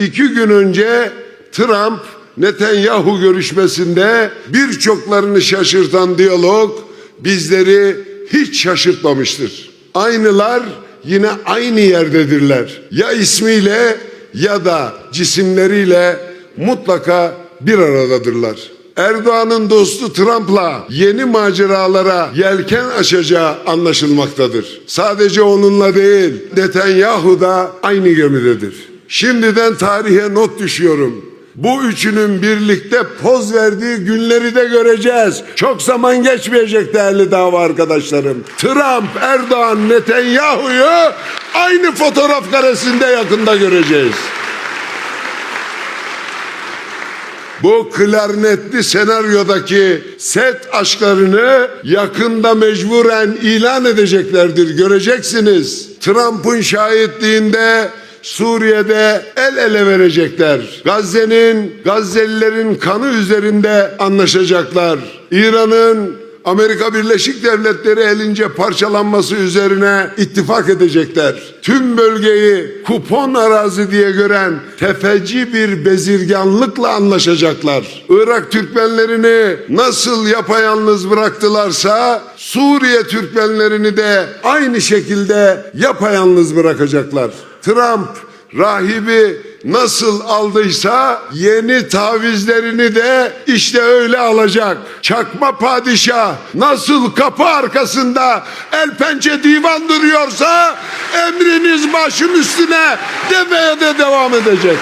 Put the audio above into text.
İki gün önce Trump Netanyahu görüşmesinde birçoklarını şaşırtan diyalog bizleri hiç şaşırtmamıştır. Aynılar yine aynı yerdedirler. Ya ismiyle ya da cisimleriyle mutlaka bir aradadırlar. Erdoğan'ın dostu Trump'la yeni maceralara yelken açacağı anlaşılmaktadır. Sadece onunla değil, Netanyahu da aynı gemidedir. Şimdiden tarihe not düşüyorum. Bu üçünün birlikte poz verdiği günleri de göreceğiz. Çok zaman geçmeyecek değerli dava arkadaşlarım. Trump, Erdoğan, Netanyahu'yu aynı fotoğraf karesinde yakında göreceğiz. Bu klarnetli senaryodaki set aşklarını yakında mecburen ilan edeceklerdir. Göreceksiniz. Trump'ın şahitliğinde Suriye'de el ele verecekler. Gazze'nin, Gazze'lilerin kanı üzerinde anlaşacaklar. İran'ın Amerika Birleşik Devletleri elince parçalanması üzerine ittifak edecekler. Tüm bölgeyi kupon arazi diye gören tefeci bir bezirganlıkla anlaşacaklar. Irak Türkmenlerini nasıl yapayalnız bıraktılarsa Suriye Türkmenlerini de aynı şekilde yapayalnız bırakacaklar. Trump rahibi nasıl aldıysa yeni tavizlerini de işte öyle alacak. Çakma padişah nasıl kapı arkasında el pençe divan duruyorsa emriniz başım üstüne demeye de devam edecek.